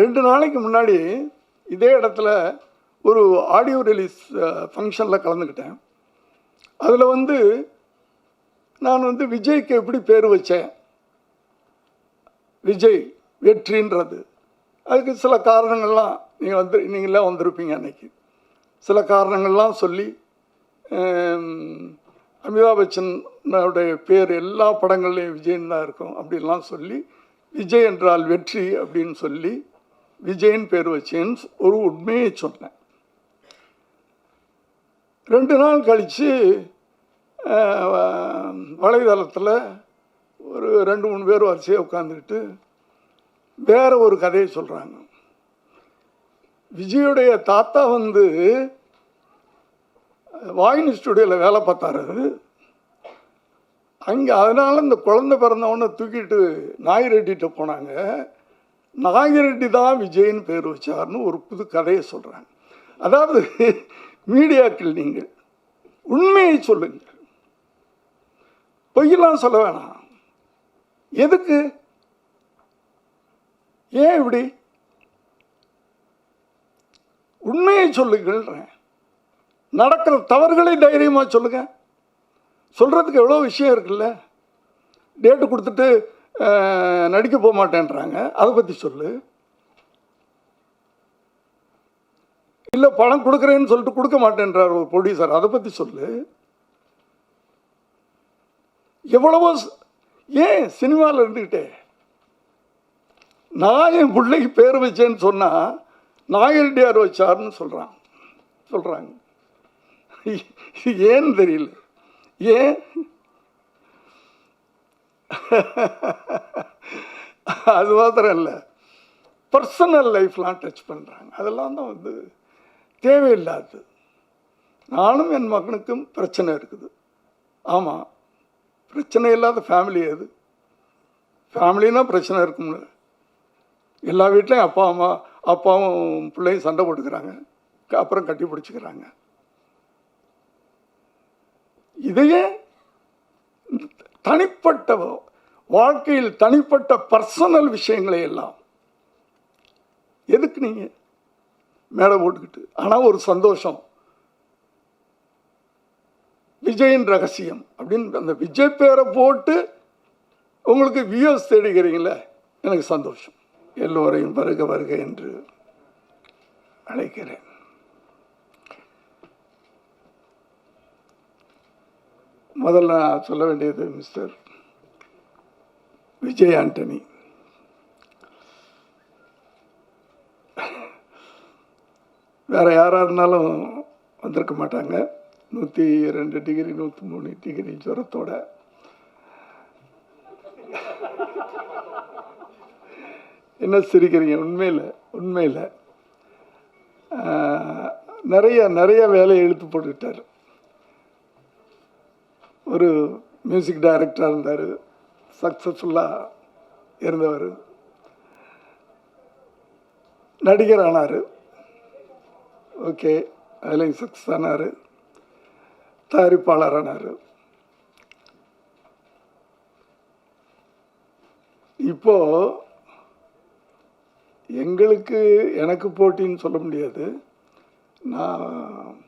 ரெண்டு நாளைக்கு முன்னாடி இதே இடத்துல ஒரு ஆடியோ ரிலீஸ் ஃபங்க்ஷனில் கலந்துக்கிட்டேன். அதில் வந்து நான் வந்து விஜய்க்கு எப்படி பேர் வச்சேன்? விஜய் வெற்றின்றது. அதுக்கு சில காரணங்கள்லாம் நீங்கள் வந்து நீங்களே வந்திருப்பீங்க அன்னைக்கு. சில காரணங்கள்லாம் சொல்லி அமிதாப் பச்சனுடைய பேர் எல்லா படங்கள்லையும் விஜயன் தான் இருக்கும் அப்படின்லாம் சொல்லி விஜய் என்றால் வெற்றி அப்படின்னு சொல்லி விஜயன் பேர் வச்சேன்னு ஒரு உண்மையை சொன்னேன். ரெண்டு நாள் கழித்து வலைதளத்தில் ஒரு ரெண்டு மூணு பேர் வரிசையாக உட்காந்துக்கிட்டு வேற ஒரு கதையை சொல்கிறாங்க விஜயுடைய தாத்தா வந்து வாயின் ஸ்டுடியோவில் வேலை பார்த்தாரு. அங்கே அதனால் இந்த குழந்தை பிறந்தவொடனே தூக்கிட்டு நாகிரெட்டிகிட்ட போனாங்க. நாகிரெட்டி தான் விஜய்னு பேர் வச்சார்னு ஒரு புது கதையை சொல்கிறாங்க அதாவது மீடியாக்கள் நீங்கள் உண்மையை சொல்லுங்கள். பொய்யெல்லாம் சொல்ல வேணாம். எதுக்கு? ஏன் இப்படி? உண்மையை சொல்லுங்கள்ன்றேன் நடக்கிற தவறுகளை தைரியமாக சொல்லுங்க. சொல்கிறதுக்கு எவ்வளோ விஷயம் இருக்குல்ல? டேட்டு கொடுத்துட்டு நடிக்க போக மாட்டேன்றாங்க. அதை பற்றி சொல்லு. இல்லை பணம் கொடுக்குறேன்னு சொல்லிட்டு கொடுக்க மாட்டேன்றார் ஒரு ப்ரொடியூசர் அதை பற்றி சொல்லு. எவ்வளவோ ஏன் சினிமாவில் இருந்துக்கிட்டே நான் என் பிள்ளைக்கு பேர் வச்சேன்னு சொன்னால் நாயரெட்டியார் வச்சார்னு சொல்கிறான் சொல்கிறாங்க ஏன்னு தெரியல. ஏன்? அது மாத்திரம் இல்லை பர்சனல் லைஃப்லாம் டச் பண்ணுறாங்க அதெல்லாம் தான் வந்து தேவையில்லாது. நானும் என் மகனுக்கும் பிரச்சனை இருக்குது. ஆமாம் பிரச்சனை இல்லாத ஃபேமிலி எது? ஃபேமிலினா பிரச்சனை இருக்கும்ல. எல்லா வீட்லேயும் அப்பா அம்மா அப்பாவும் பிள்ளையும் சண்டை போட்டுக்கிறாங்க. அப்புறம் கட்டி பிடிச்சிக்கிறாங்க. இதையே தனிப்பட்ட வாழ்க்கையில் தனிப்பட்ட பர்சனல் விஷயங்களை எல்லாம் எதுக்கு நீங்கள் மேடை போட்டுக்கிட்டு? ஆனால் ஒரு சந்தோஷம். விஜயின் ரகசியம் அப்படின்னு அந்த விஜய் பேரை போட்டு உங்களுக்கு வியூஸ் தேடுகிறீங்களே எனக்கு சந்தோஷம். எல்லோரையும் வருக வருக என்று அழைக்கிறேன். முதல்ல நான் சொல்ல வேண்டியது மிஸ்டர் விஜய் ஆண்டனி. வேறு யாராக இருந்தாலும் வந்திருக்க மாட்டாங்க. நூற்றி ரெண்டு டிகிரி நூற்றி மூணு டிகிரி ஜுரத்தோட. என்ன சிரிக்கிறீங்க? உண்மையில் உண்மையில். நிறைய நிறைய வேலையை இழுத்து போட்டுக்கிட்டார். ஒரு மியூசிக் டைரக்டராக இருந்தார். சக்ஸஸ்ஃபுல்லாக இருந்தவர். நடிகர் ஆனார். ஓகே அதுலேயும் சக்ஸஸ் ஆனார். தயாரிப்பாளர் ஆனார். இப்போது எங்களுக்கு எனக்கு போட்டின்னு சொல்ல முடியாது. நான்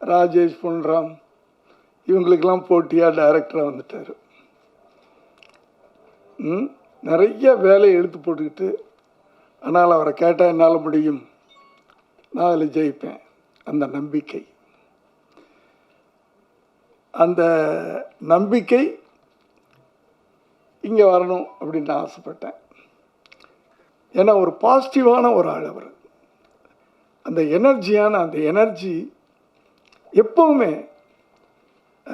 ராஜேஷ் பொன்ராம் இவங்களுக்கெல்லாம் போட்டியாக டைரக்டராக வந்துட்டார். நிறைய வேலையை எடுத்து போட்டுக்கிட்டு ஆனால் அவரை கேட்டால் என்னால் முடியும்? நான் அதில் ஜெயிப்பேன். அந்த நம்பிக்கை. அந்த நம்பிக்கை இங்கே வரணும் அப்படின்னு நான் ஆசைப்பட்டேன். ஏன்னா ஒரு பாசிட்டிவான ஒரு ஆள் அவர். அந்த எனர்ஜியான அந்த எனர்ஜி எப்போவுமே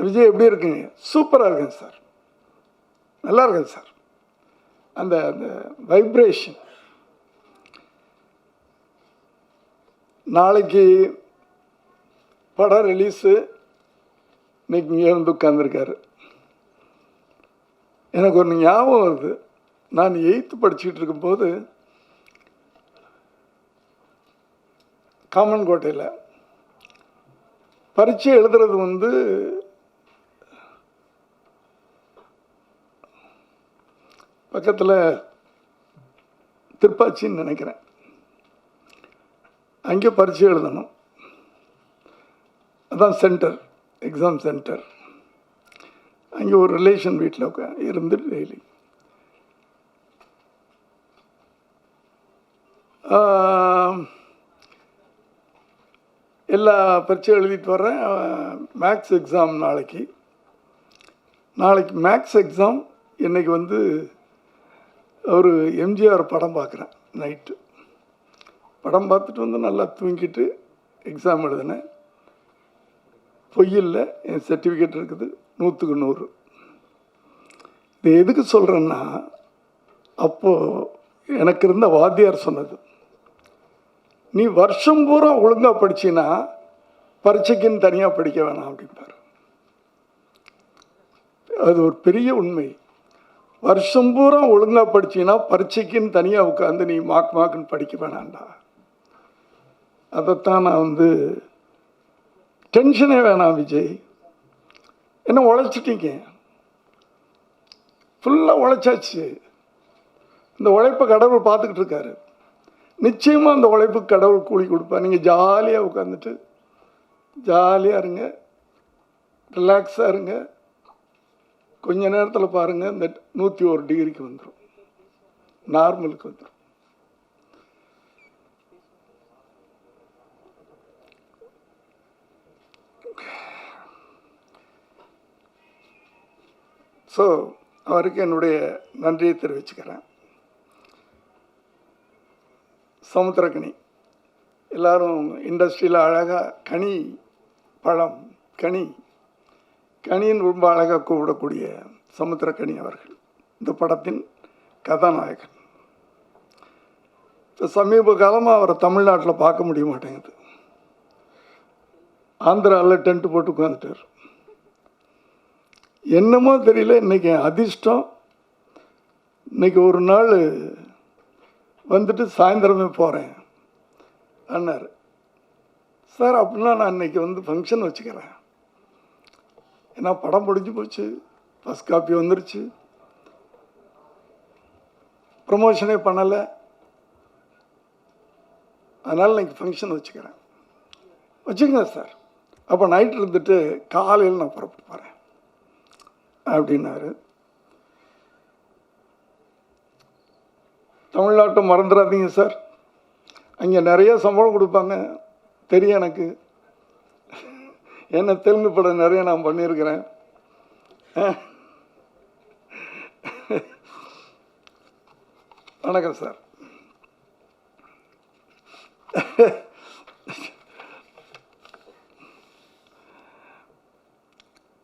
விஜய் எப்படி இருக்குங்க? சூப்பராக இருக்குங்க சார் நல்லா இருக்குங்க சார் அந்த அந்த வைப்ரேஷன் நாளைக்கு படம் ரிலீஸு இன்னைக்கு இங்கே வந்து உட்காந்துருக்காரு எனக்கு ஒன்று ஞாபகம் வருது. நான் எயித்து படிச்சுக்கிட்டு இருக்கும்போது காமன் கோட்டையில் பரீட்சை எழுதுறது வந்து பக்கத்தில் திருப்பாச்சின்னு நினைக்கிறேன். அங்கே பரீட்சை எழுதணும். அதான் சென்டர் எக்ஸாம் சென்டர் அங்கே ஒரு ரிலேஷன் வீட்டில் உட்கா இருந்து டெய்லி எல்லா பரீட்சையும் எழுதிட்டு வரேன் மேக்ஸ் எக்ஸாம் நாளைக்கு. நாளைக்கு மேக்ஸ் எக்ஸாம் இன்றைக்கி வந்து ஒரு எம்ஜிஆர் படம் பார்க்குறேன் நைட்டு படம் பார்த்துட்டு வந்து நல்லா தூங்கிட்டு எக்ஸாம் எழுதினேன். பொய்யில் என் சர்டிஃபிகேட் இருக்குது நூற்றுக்கு நூறு. இது எதுக்கு சொல்கிறேன்னா அப்போது எனக்கு இருந்த வாத்தியார் சொன்னது நீ வருஷம் பூரா ஒழுங்காக படிச்சின்னா பரீட்சைக்குன்னு தனியாக படிக்க வேணாம் அப்படிம்பார் அது ஒரு பெரிய உண்மை. வருஷம் பூரா ஒழுங்காக படிச்சின்னா பரீட்சைக்குன்னு தனியாக உட்காந்து நீ மாக் மாக்குன்னு படிக்க வேணாண்டா அதைத்தான் நான் வந்து டென்ஷனே வேணாம் விஜய். என்ன உழைச்சிட்டீங்க? ஃபுல்லாக உழைச்சாச்சு. இந்த உழைப்பை கடவுள் பார்த்துக்கிட்டு இருக்காரு. நிச்சயமாக அந்த உழைப்புக்கு கடவுள் கூலி கொடுப்பா நீங்கள் ஜாலியாக உட்காந்துட்டு ஜாலியாக இருங்க. ரிலாக்ஸாக இருங்க. கொஞ்ச நேரத்தில் பாருங்கள் இந்த நூற்றி ஒரு டிகிரிக்கு வந்துடும் நார்மலுக்கு வந்துடும் ஸோ அவருக்கு என்னுடைய நன்றியை தெரிவிச்சுக்கிறேன். சமுத்திரக்கனி எல்லாரும் இண்டஸ்ட்ரியில் அழகாக கனி பழம் கனி கனியின் ரொம்ப அழகாக கூப்பிடக்கூடிய சமுத்திரக்கனி அவர்கள். இந்த படத்தின் கதாநாயகன். இப்போ சமீப காலமாக அவரை தமிழ்நாட்டில் பார்க்க முடிய மாட்டேங்குது. ஆந்திராவில் டென்ட் போட்டு உட்காந்துட்டார் என்னமோ தெரியல இன்னைக்கு அதிர்ஷ்டம். இன்னைக்கு ஒரு நாள் வந்துட்டு சாயந்தரமே போகிறேன் அண்ணார் சார் அப்படின்னா நான் இன்றைக்கி வந்து ஃபங்க்ஷன் வச்சுக்கிறேன். ஏன்னா படம் முடிஞ்சு போச்சு. ஃபஸ்ட் காப்பி வந்துருச்சு. ப்ரமோஷனே பண்ணலை. அதனால் இன்னைக்கு ஃபங்க்ஷன் வச்சுக்கிறேன். வச்சுக்கங்க சார் அப்போ நைட் இருந்துட்டு காலையில் நான் புறப்பட்டு போகிறேன் அப்படின்னாரு. தமிழ்நாட்டை மறந்துடாதீங்க சார் அங்கே நிறைய சம்பளம் கொடுப்பாங்க. தெரியும் எனக்கு. ஏன்னா தெலுங்கு படம் நிறைய நான் பண்ணியிருக்கிறேன். வணக்கம் சார்.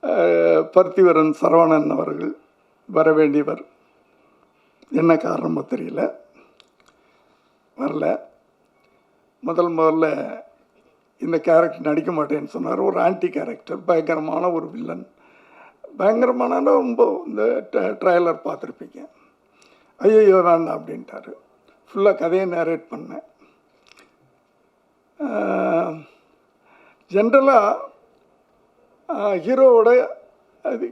பருத்திவரன் பர்த்திவரன் சரவணன் அவர்கள் வர வேண்டியவர் என்ன காரணமோ தெரியல. வரல. முதல் முதல்ல இந்த கேரக்டர் நடிக்க மாட்டேன்னு சொன்னார். ஒரு ஆன்டி கேரக்டர் பயங்கரமான ஒரு வில்லன் பயங்கரமான ரொம்ப இந்த ட்ரைலர் பார்த்துருப்பீங்க. ஐயோ வேண்டாம் அப்படின்ட்டாரு. ஃபுல்லாக கதையை நேரேட் பண்ணேன். ஜென்ரலாக ஹீரோவோட அது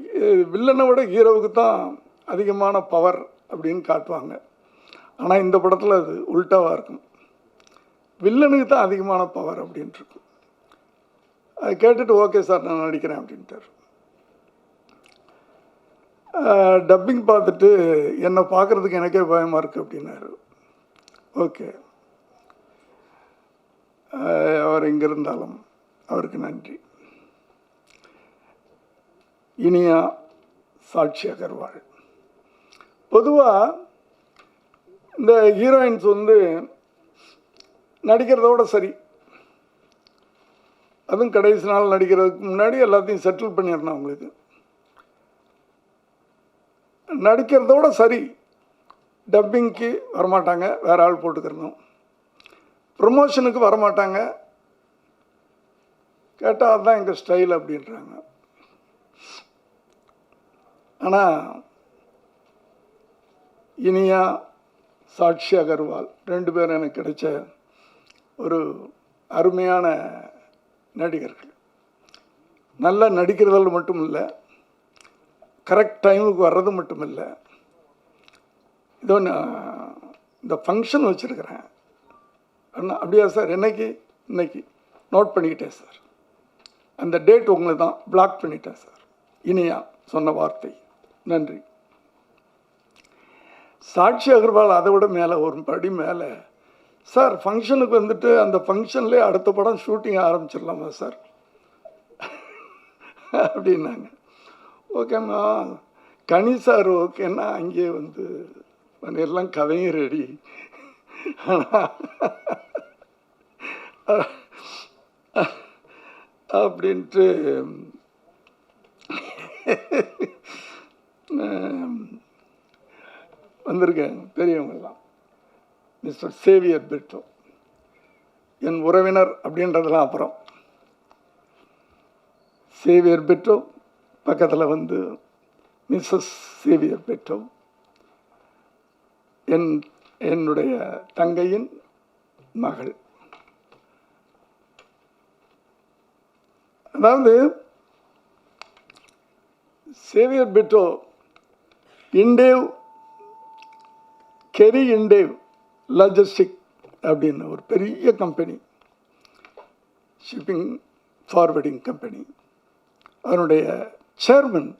வில்லனை விட ஹீரோவுக்கு தான் அதிகமான பவர் அப்படின்னு காட்டுவாங்க. ஆனால் இந்த படத்தில் அது உல்ட்டாவாக இருக்கும். வில்லனுக்கு தான் அதிகமான பவர் அப்படின்ட்டு இருக்கும் அது கேட்டுட்டு ஓகே சார் நான் நடிக்கிறேன் அப்படின்ட்டார். டப்பிங் பார்த்துட்டு என்னை பார்க்குறதுக்கு எனக்கே பயமாக இருக்குது அப்படின்னாரு. ஓகே. அவர் இங்கே இருந்தாலும் அவருக்கு நன்றி. இனியா சாட்சி அகர்வாள் பொதுவாக இந்த ஹீரோயின்ஸ் வந்து நடிக்கிறதோட சரி. அதுவும் கடைசி நாள் நடிக்கிறதுக்கு முன்னாடி எல்லாத்தையும் செட்டில் பண்ணிடணும் அவங்களுக்கு. நடிக்கிறதோட சரி. டப்பிங்க்கு வரமாட்டாங்க வேற ஆள் போட்டுக்கிறணும் ப்ரொமோஷனுக்கு வரமாட்டாங்க. கேட்டால் அதுதான் எங்கள் ஸ்டைல் அப்படின்றாங்க. ஆனால் இனியா சாட்சி அகர்வால் ரெண்டு பேரும் எனக்கு கிடைச்ச ஒரு அருமையான நடிகர்கள். நல்லா நடிக்கிறதில் மட்டும் இல்லை கரெக்ட் டைமுக்கு வர்றது மட்டும் இல்லை இதோ நான் இந்த ஃபங்க்ஷன் வச்சுருக்கிறேன். அண்ணா அப்படியா சார் என்னைக்கு? இன்னைக்கு. நோட் பண்ணிக்கிட்டேன் சார் அந்த டேட் உங்களை தான் பிளாக் பண்ணிட்டேன் சார் இனியா சொன்ன வார்த்தை. நன்றி. சாட்சி அகர்வால் அதை விட மேலே ஒரு படி மேலே சார் ஃபங்க்ஷனுக்கு வந்துட்டு அந்த ஃபங்க்ஷன்லேயே அடுத்த படம் ஷூட்டிங் ஆரம்பிச்சிடலாமா சார்? அப்படின்னாங்க. ஓகேம்மா கனி சார் ஓகேன்னா அங்கேயே வந்து எல்லாம் கதையும் ரெடி அப்படின்ட்டு வந்திருக்கேன் பெரியவங்கெல்லாம் மிஸ்டர் சேவியர் பிட்டோ என் உறவினர் அப்படின்றதெல்லாம் அப்புறம். சேவியர் பெற்றோ பக்கத்தில் வந்து மிஸ்ஸஸ் சேவியர் பெட்டோ என் என்னுடைய தங்கையின் மகள். அதாவது சேவியர் பெற்றோ இண்டேவ் கெரி இண்டேவ் லாஜிஸ்டிக் அப்படின்னு ஒரு பெரிய கம்பெனி ஷிப்பிங் ஃபார்வர்டிங் கம்பெனி அதனுடைய சேர்மன்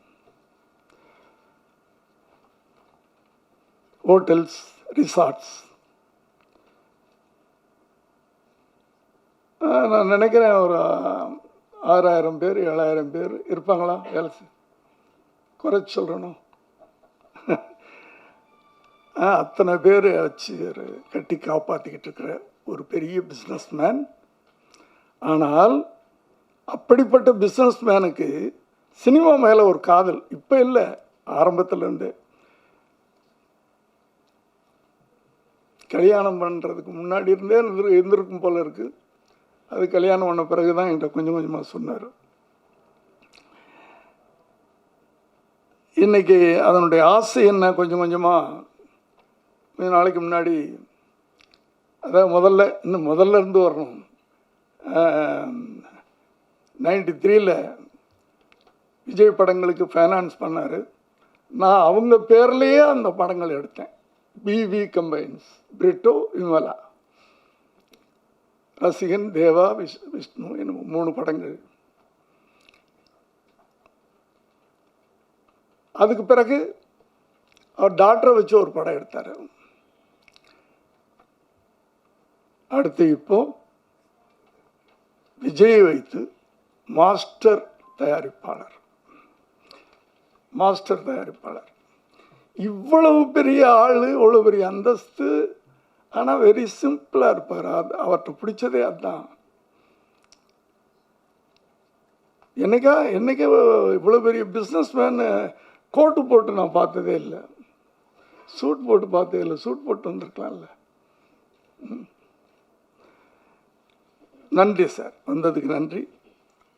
ஹோட்டல்ஸ் ரிசார்ட்ஸ் நான் நினைக்கிறேன் ஒரு ஆறாயிரம் பேர் ஏழாயிரம் பேர் இருப்பாங்களா? வேலை செய் குறைச்சி அத்தனை பேர் வச்சு கட்டி காப்பாற்றிக்கிட்டு இருக்கிற ஒரு பெரிய பிஸ்னஸ் மேன் ஆனால் அப்படிப்பட்ட பிஸ்னஸ் மேனுக்கு சினிமா மேலே ஒரு காதல் இப்போ இல்லை ஆரம்பத்துலேருந்து கல்யாணம் பண்ணுறதுக்கு முன்னாடி இருந்தே இருந்து இருந்திருக்கும் போல் இருக்குது அது கல்யாணம் பண்ண பிறகு தான் என்கிட்ட கொஞ்சம் கொஞ்சமாக சொன்னார். இன்னைக்கு அதனுடைய ஆசை என்ன கொஞ்சம் கொஞ்சமாக கொஞ்ச நாளைக்கு முன்னாடி அதான் முதல்ல இன்னும் முதல்ல இருந்து வரணும். நைன்டி த்ரீல விஜய் படங்களுக்கு ஃபைனான்ஸ் பண்ணார். நான் அவங்க பேர்லேயே அந்த படங்கள் எடுத்தேன். பிவி கம்பைன்ஸ் பிரிட்டோ விமலா ரசிகன் தேவா விஷ் விஷ்ணு என்னும் மூணு படங்கள். அதுக்கு பிறகு அவர் டாக்டரை வச்சு ஒரு படம் எடுத்தார். அடுத்து இப்போ விஜய் வைத்து மாஸ்டர் தயாரிப்பாளர். மாஸ்டர் தயாரிப்பாளர். இவ்வளவு பெரிய ஆள் இவ்வளோ பெரிய அந்தஸ்து ஆனால் வெரி சிம்பிளாக இருப்பார். அது அவர்கிட்ட பிடிச்சதே அதுதான் என்னைக்கா என்னைக்கா இவ்வளோ பெரிய பிஸ்னஸ் மேனு கோட்டு போட்டு நான் பார்த்ததே இல்லை. சூட் போட்டு பார்த்ததே இல்லை. சூட் போட்டு வந்திருக்கலாம்ல. நன்றி சார். வந்ததுக்கு நன்றி.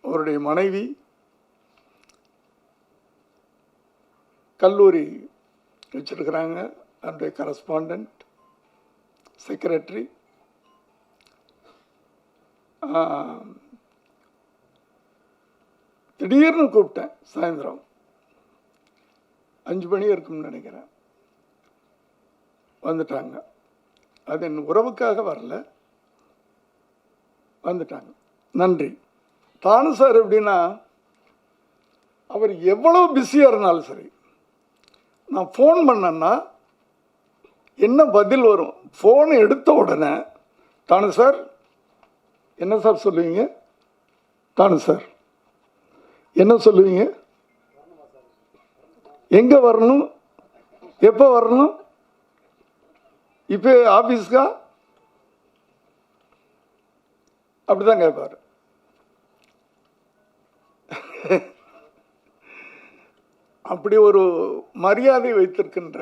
அவருடைய மனைவி கல்லூரி வச்சிருக்கிறாங்க. அதனுடைய கரஸ்பாண்டன்ட் செக்ரட்டரி திடீர்னு கூப்பிட்டேன் சாயந்தரம். அஞ்சு மணி இருக்கும்னு நினைக்கிறேன். வந்துட்டாங்க. அது என் உறவுக்காக வரல. வந்துட்டாங்க. நன்றி. தானு சார் எப்படின்னா அவர் எவ்வளோ பிஸியாக இருந்தாலும் சரி நான் ஃபோன் பண்ணேன்னா என்ன பதில் வரும்? ஃபோன் எடுத்த உடனே தானு சார் என்ன சார் சொல்லுவீங்க? தானு சார் என்ன சொல்லுவீங்க? எங்கே வரணும்? எப்போ வரணும்? இப்போ ஆஃபீஸ்க்கா அப்படிதான் கேட்பார். அப்படி ஒரு மரியாதை வைத்திருக்கின்ற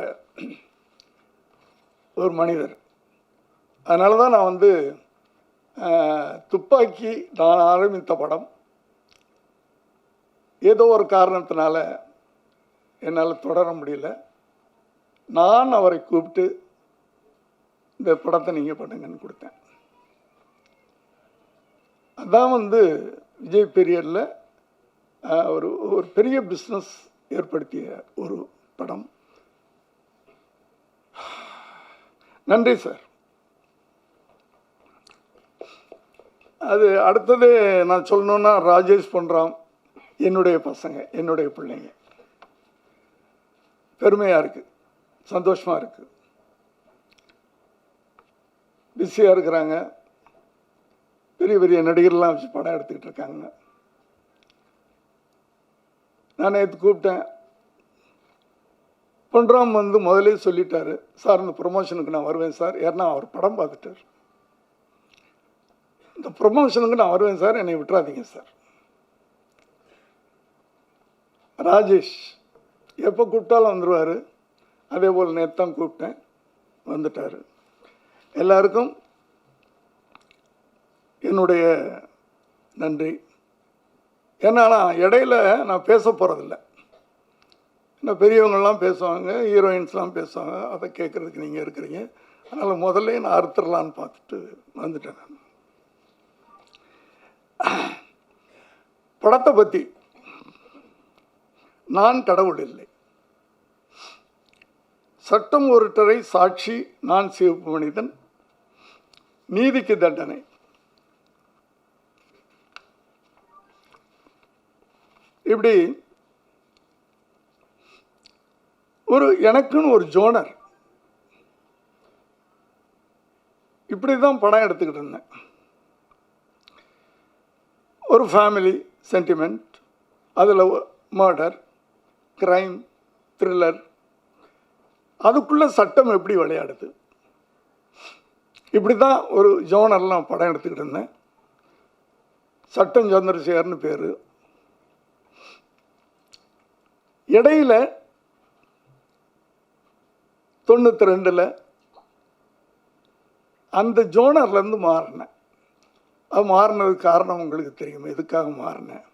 ஒரு மனிதர். அதனால தான் நான் வந்து துப்பாக்கி நான் ஆரம்பித்த படம். ஏதோ ஒரு காரணத்தினால என்னால் தொடர முடியல. நான் அவரை கூப்பிட்டு இந்த படத்தை நீங்கள் பண்ணுங்கன்னு கொடுத்தேன். அதான் வந்து விஜய் பெரியரில் ஒரு ஒரு பெரிய பிஸ்னஸ் ஏற்படுத்திய ஒரு படம். நன்றி சார். அது அடுத்தது நான் சொல்லணுன்னா ராஜேஷ் பொன்ராம் என்னுடைய பசங்க என்னுடைய பிள்ளைங்க. பெருமையாக இருக்குது சந்தோஷமாக இருக்குது பிஸியாக இருக்கிறாங்க. பெரிய பெரிய நடிகர்லாம் வச்சு படம் எடுத்துக்கிட்டு இருக்காங்க. நான் நேற்று கூப்பிட்டேன். பொன்ராம் வந்து முதலே சொல்லிட்டாரு. சார் இந்த ப்ரொமோஷனுக்கு நான் வருவேன் சார். ஏன்னா அவர் படம் பார்த்துட்டார். இந்த ப்ரொமோஷனுக்கு நான் வருவேன் சார் என்னை விட்டுறாதீங்க சார். ராஜேஷ் எப்போ கூப்பிட்டாலும் வந்துடுவார் அதே போல் நேற்று தான் கூப்பிட்டேன். வந்துட்டார். எல்லாருக்கும் என்னுடைய நன்றி. ஏன்னா நான் இடையில நான் பேச போகிறதில்ல இன்னும் பெரியவங்கள்லாம் பேசுவாங்க ஹீரோயின்ஸ்லாம் பேசுவாங்க அதை கேட்குறதுக்கு நீங்கள் இருக்கிறீங்க. அதனால் முதல்ல நான் அறுத்துடலான்னு பார்த்துட்டு வந்துட்டேன் நான். படத்தை பற்றி நான் கடவுள் இல்லை. சட்டம் ஒருத்தரை சாட்சி நான் சிவப்பு மனிதன் நீதிக்கு தண்டனை. இப்படி ஒரு எனக்குன்னு ஒரு ஜோனர். இப்படி தான் படம் எடுத்துக்கிட்டு இருந்தேன். ஒரு ஃபேமிலி சென்டிமெண்ட் அதில் மர்டர் கிரைம் த்ரில்லர் அதுக்குள்ளே சட்டம் எப்படி விளையாடுது? இப்படி தான் ஒரு ஜோனர்லாம் படம் எடுத்துக்கிட்டு இருந்தேன். சட்டம் சந்திரசேகர்னு பேர். இடையில தொண்ணூற்றி ரெண்டில் அந்த ஜோனர்லேருந்து மாறினேன் அது மாறினதுக்கு காரணம் உங்களுக்கு தெரியும்? எதுக்காக மாறினேன்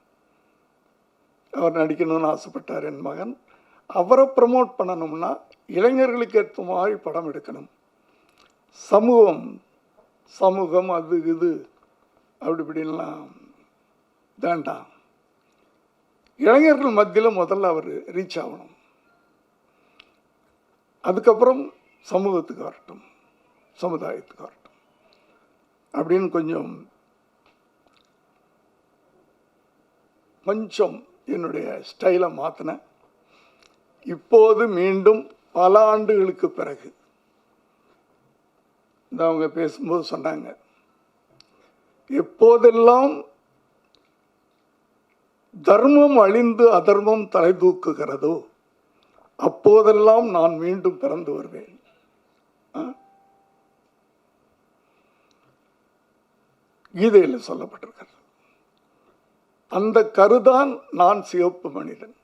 அவர் நடிக்கணும்னு ஆசைப்பட்டார் என் மகன். அவரை ப்ரமோட் பண்ணணும்னா இளைஞர்களுக்கு ஏற்ற மாதிரி படம் எடுக்கணும். சமூகம் சமூகம் அது இது அப்படி இப்படின்லாம் வேண்டாம். இளைஞர்கள் மத்தியில் முதல்ல அவர் ரீச் ஆகணும். அதுக்கப்புறம் சமூகத்துக்கு வரட்டும் சமுதாயத்துக்கு வரட்டும். அப்படின்னு கொஞ்சம் கொஞ்சம் என்னுடைய ஸ்டைலை மாற்றினேன் இப்போது மீண்டும் பல ஆண்டுகளுக்கு பிறகு இந்த அவங்க பேசும்போது சொன்னாங்க எப்போதெல்லாம் தர்மம் அழிந்து அதர்மம் தலை தூக்குகிறதோ அப்போதெல்லாம் நான் மீண்டும் பிறந்து வருவேன். கீதையில் சொல்லப்பட்டிருக்கிறது. அந்த கருதான் நான் சிவப்பு மனிதன்.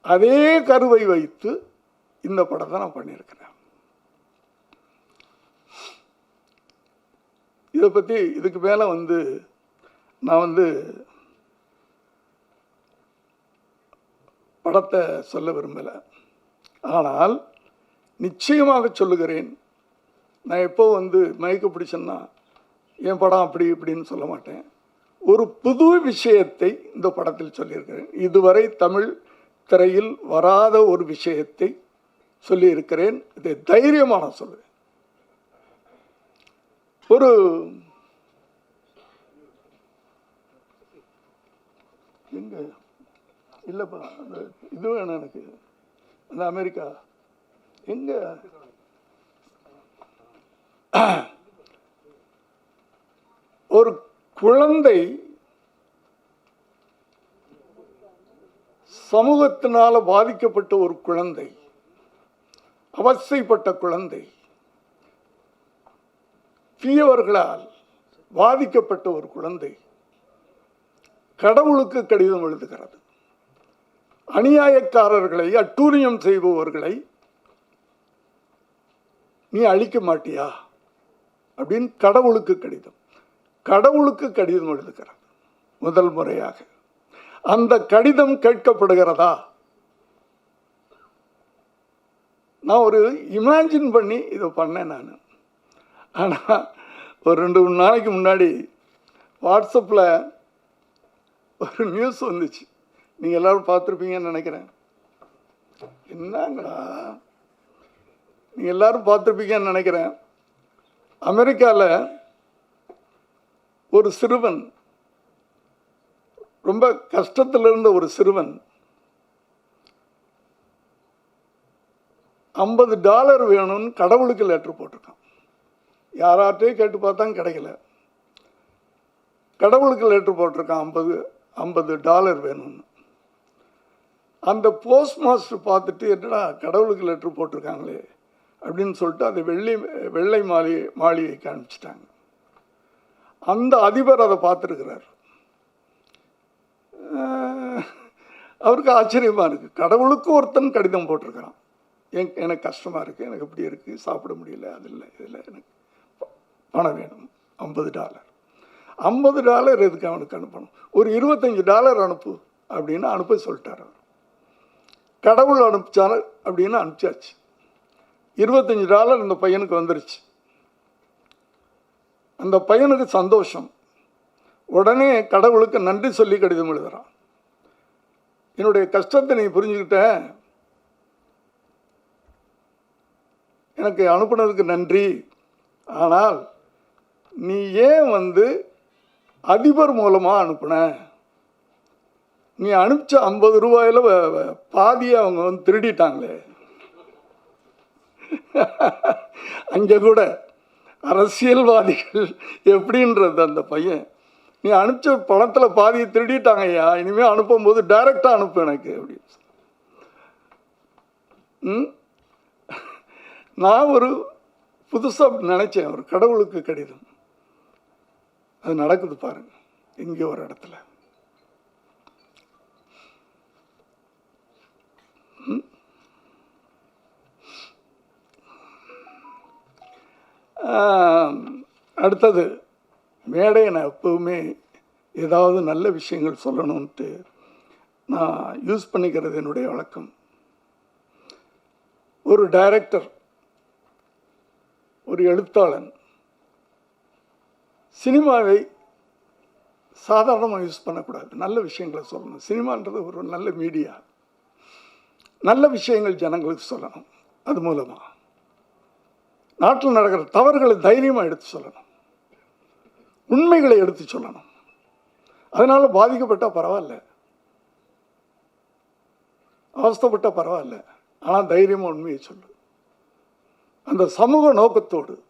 அதே கருவை வைத்து இந்த படத்தை நான் பண்ணியிருக்கிறேன். இதை பற்றி இதுக்கு மேலே வந்து நான் வந்து படத்தை சொல்ல விரும்பலை. ஆனால் நிச்சயமாக சொல்லுகிறேன். நான் எப்போ வந்து மயக்க பிடிச்சேன்னா என் படம் அப்படி இப்படின்னு சொல்ல மாட்டேன். ஒரு புது விஷயத்தை இந்த படத்தில் சொல்லியிருக்கிறேன். இதுவரை தமிழ் திரையில் வராத ஒரு விஷயத்தை சொல்லியிருக்கிறேன். இதை தைரியமாக நான் சொல்லுவேன். ஒரு எங்கள் இல்லைப்பா அந்த இது வேணும் எனக்கு. அந்த அமெரிக்கா. எங்க? ஒரு குழந்தை சமூகத்தினால பாதிக்கப்பட்ட ஒரு குழந்தை அவசைப்பட்ட குழந்தை தீயவர்களால் பாதிக்கப்பட்ட ஒரு குழந்தை கடவுளுக்கு கடிதம் எழுதுகிறது. அநியாயக்காரர்களை அட்டூரியம் செய்பவர்களை நீ அழிக்க மாட்டியா? அப்படின்னு கடவுளுக்கு கடிதம். கடவுளுக்கு கடிதம் எழுதுகிறார் முதல் முறையாக. அந்த கடிதம் கேட்கப்படுகிறதா? நான் ஒரு இமேஜின் பண்ணி இதை பண்ணேன் நான். ஆனால் ஒரு ரெண்டு மூணு நாளைக்கு முன்னாடி வாட்ஸ்அப்பில் ஒரு நியூஸ் வந்துச்சு. நீங்கள் எல்லோரும் பார்த்துருப்பீங்கன்னு நினைக்கிறேன். என்னங்கடா? நீங்கள் எல்லோரும் பார்த்துருப்பீங்கன்னு நினைக்கிறேன். அமெரிக்காவில் ஒரு சிறுவன் ரொம்ப கஷ்டத்தில் இருந்த ஒரு சிறுவன் ஐம்பது டாலர் வேணும்னு கடவுளுக்கு லெட்ரு போட்டிருக்கான். யாராட்டையும் கேட்டு பார்த்தா கிடைக்கல. கடவுளுக்கு லெட்ரு போட்டிருக்கான் ஐம்பது ஐம்பது டாலர் வேணும்னு. அந்த போஸ்ட் மாஸ்டர் பார்த்துட்டு என்னடா கடவுளுக்கு லெட்ரு போட்டிருக்காங்களே அப்படின்னு சொல்லிட்டு அதை வெள்ளி வெள்ளை மாளிகை மாளிகைக்கு அனுப்பிச்சிட்டாங்க அந்த அதிபர் அதை பார்த்துருக்கிறார். அவருக்கு ஆச்சரியமாக இருக்குது கடவுளுக்கு ஒருத்தன் கடிதம் போட்டிருக்கிறான். என் எனக்கு கஷ்டமாக இருக்குது எனக்கு இப்படி இருக்குது சாப்பிட முடியல. அது இல்லை இதில் எனக்கு பணம் வேணும். ஐம்பது டாலர். ஐம்பது டாலர் எதுக்கு அவனுக்கு அனுப்பணும்? ஒரு இருபத்தஞ்சி டாலர் அனுப்பு அப்படின்னு அனுப்ப சொல்லிட்டார் அவர். கடவுள் அனுப்பிச்சாரு அப்படின்னு அனுப்பிச்சாச்சு. இருபத்தஞ்சி டாலர் இந்த பையனுக்கு வந்துருச்சு. அந்த பையனுக்கு சந்தோஷம். உடனே கடவுளுக்கு நன்றி சொல்லி கடிதம் எழுதுறான். என்னுடைய கஷ்டத்தை நீ புரிஞ்சுக்கிட்ட. எனக்கு அனுப்புனதுக்கு நன்றி. ஆனால் நீ ஏன் வந்து அதிபர் மூலமாக அனுப்புன? நீ அனுப்பிச்ச ஐம்பது ரூபாயில் பாதியை அவங்க வந்து திருடிட்டாங்களே. அங்கே கூட அரசியல்வாதிகள் எப்படின்றது அந்த பையன். நீ அனுப்பிச்ச பணத்தில் பாதியை திருடிட்டாங்க ஐயா இனிமேல் அனுப்பும்போது டைரெக்டாக அனுப்பு எனக்கு அப்படின்னு. ம்? நான் ஒரு புதுசாக நினச்சேன் ஒரு கடவுளுக்கு கடிதம். அது நடக்குது பாருங்க எங்கே ஒரு இடத்துல. அடுத்தது மேடையை நான் எப்போவுமே ஏதாவது நல்ல விஷயங்கள் சொல்லணும்ன்ட்டு நான் யூஸ் பண்ணிக்கிறது என்னுடைய வழக்கம். ஒரு டைரக்டர் ஒரு எழுத்தாளன் சினிமாவை சாதாரணமாக யூஸ் பண்ணக்கூடாது. நல்ல விஷயங்களை சொல்லணும். சினிமான்றது ஒரு நல்ல மீடியா. நல்ல விஷயங்கள் ஜனங்களுக்கு சொல்லணும். அது மூலமாக நாட்டில் நடக்கிற தவறுகளை தைரியமாக எடுத்து சொல்லணும். உண்மைகளை எடுத்து சொல்லணும். அதனால் பாதிக்கப்பட்டால் பரவாயில்ல. அவஸ்தைப்பட்டால் பரவாயில்ல. ஆனால் தைரியமாக உண்மையை சொல்லு. அந்த சமூக நோக்கத்தோடு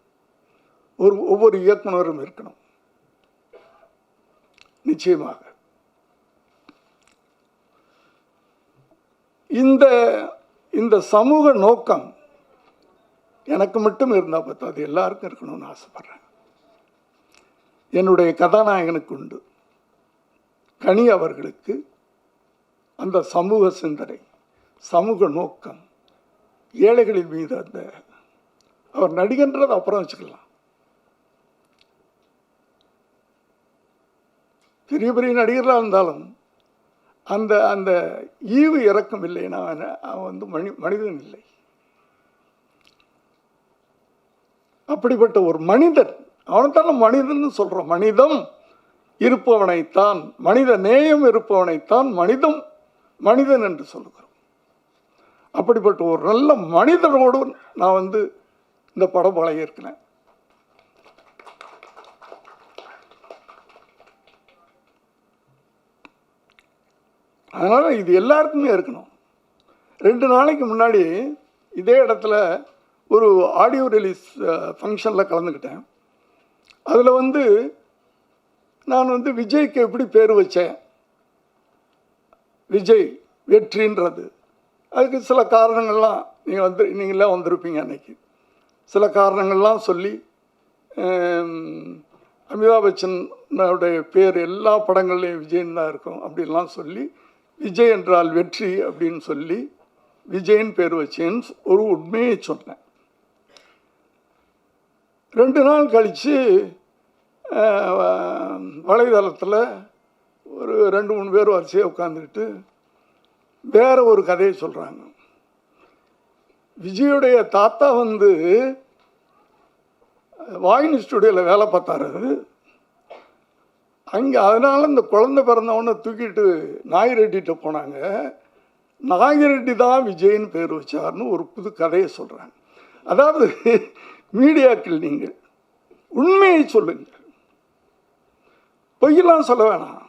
ஒரு ஒவ்வொரு இயக்குனரும் இருக்கணும். நிச்சயமாக. இந்த இந்த சமூக நோக்கம் எனக்கு மட்டும் இருந்தால் பார்த்தா அது எல்லாருக்கும் இருக்கணும்னு ஆசைப்பட்றேன். என்னுடைய கதாநாயகனுக்கு உண்டு. கனி அவர்களுக்கு அந்த சமூக சிந்தனை சமூக நோக்கம் ஏழைகளின் மீது அந்த அவர் நடிகன்றது அப்புறம் வச்சுக்கலாம். பெரிய பெரிய நடிகராக இருந்தாலும் அந்த அந்த ஈவு இறக்கம் இல்லைன்னா அவன் வந்து மனி மனிதன் இல்லை. அப்படிப்பட்ட ஒரு மனிதன் அவனைத்தான் மனிதன் சொல்கிறோம் மனிதம் இருப்பவனைத்தான் மனித நேயம் இருப்பவனைத்தான் மனிதம் மனிதன் என்று சொல்லுகிறோம். அப்படிப்பட்ட ஒரு நல்ல மனிதனோடு நான் வந்து இந்த படம் பழகியிருக்கிறேன் அதனால் இது எல்லாருக்குமே இருக்கணும். ரெண்டு நாளைக்கு முன்னாடி இதே இடத்துல ஒரு ஆடியோ ரிலீஸ் ஃபங்க்ஷனில் கலந்துக்கிட்டேன். அதில் வந்து நான் வந்து விஜய்க்கு எப்படி பேர் வச்சேன்? விஜய் வெற்றின்றது. அதுக்கு சில காரணங்கள்லாம் நீங்கள் வந்து நீங்களே வந்திருப்பீங்க அன்னைக்கு. சில காரணங்கள்லாம் சொல்லி அமிதாப் பச்சனுடைய பேர் எல்லா படங்கள்லையும் விஜயன் தான் இருக்கும் அப்படின்லாம் சொல்லி விஜய் என்றால் வெற்றி அப்படின்னு சொல்லி விஜயன் பேர் வச்சேன்னு ஒரு உண்மையை சொன்னேன். ரெண்டு நாள் கழித்து வலைதளத்தில் ஒரு ரெண்டு மூணு பேர் வரிசையாக உட்காந்துக்கிட்டு வேற ஒரு கதையை சொல்கிறாங்க விஜயுடைய தாத்தா வந்து வாயின் ஸ்டுடியோவில் வேலை பார்த்தாரு. அங்கே அதனால் இந்த குழந்தை பிறந்தவொடனே தூக்கிட்டு நாயிரெட்டிகிட்ட போனாங்க. நாகிரெட்டி தான் விஜய்னு பேர் வச்சார்னு ஒரு புது கதையை சொல்கிறாங்க அதாவது மீடியாக்கள் நீங்கள் உண்மையை சொல்லுங்கள். பொய்யெல்லாம் சொல்ல வேணாம்.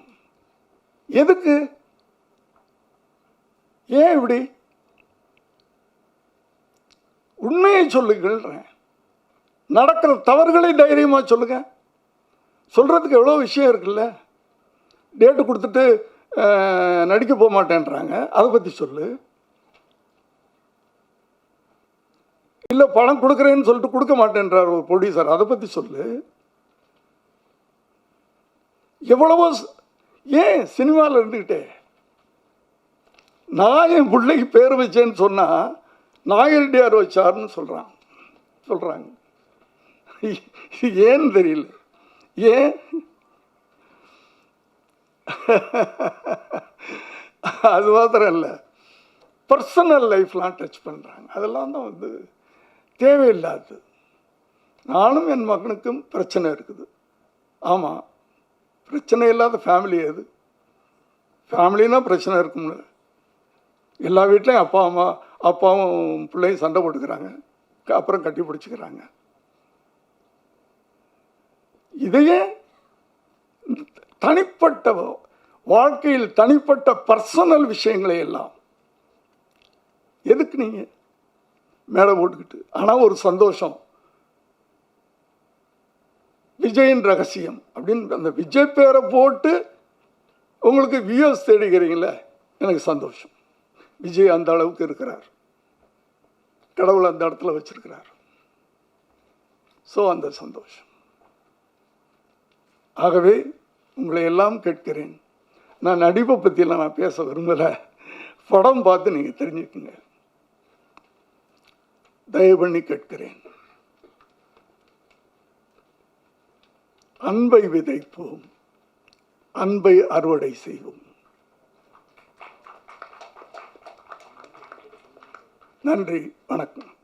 எதுக்கு? ஏன் இப்படி? உண்மையை சொல்லுங்கள்ன்றேன். நடக்கிற தவறுகளை தைரியமாக சொல்லுங்க. சொல்கிறதுக்கு எவ்வளோ விஷயம் இருக்குல்ல? டேட்டு கொடுத்துட்டு நடிக்க போக மாட்டேன்றாங்க. அதை பற்றி சொல்லு. இல்லை பணம் கொடுக்குறேன்னு சொல்லிட்டு கொடுக்க மாட்டேன்றார் ஒரு ப்ரொடியூசர் அதை பற்றி சொல்லு. எவ்வளவோ ஏன் சினிமாவில் இருந்துக்கிட்டே நான் என் பிள்ளைக்கு பேர் வச்சேன்னு சொன்னால் நாயடியார் வச்சார்னு சொல்கிறான் சொல்கிறாங்க ஏன்னு தெரியல. ஏன்? அது மாத்திரம் இல்லை. பர்சனல் லைஃப்லாம் டச் பண்ணுறாங்க அதெல்லாம் தான் வந்து தேவையில்லாது. நானும் என் மகனுக்கும் பிரச்சனை இருக்குது. ஆமாம் பிரச்சனை இல்லாத ஃபேமிலி எது? ஃபேமிலினா பிரச்சனை இருக்கும்ல எல்லா வீட்லேயும் அப்பா அம்மா அப்பாவும் பிள்ளையும் சண்டை போட்டுக்கிறாங்க. அப்புறம் கட்டி பிடிச்சிக்கிறாங்க. இதையே தனிப்பட்ட வாழ்க்கையில் தனிப்பட்ட பர்சனல் விஷயங்களை எல்லாம் எதுக்கு நீங்கள் மேலே போட்டுக்கிட்டு. ஆனால் ஒரு சந்தோஷம். விஜயின் ரகசியம் அப்படின்னு அந்த விஜய் பேரை போட்டு உங்களுக்கு வியூஸ் தேடிக்கிறீங்களே எனக்கு சந்தோஷம். விஜய் அந்த அளவுக்கு இருக்கிறார். கடவுள் அந்த இடத்துல வச்சிருக்கிறார். ஸோ அந்த சந்தோஷம். ஆகவே உங்களை எல்லாம் கேட்கிறேன். நான் நடிப்பை பற்றியெல்லாம் நான் பேச விரும்பலை. படம் பார்த்து நீங்கள் தெரிஞ்சுக்குங்க. தயவு பண்ணி கேட்கிறேன். அன்பை விதைப்போம் அன்பை அறுவடை செய்வோம். நன்றி வணக்கம்.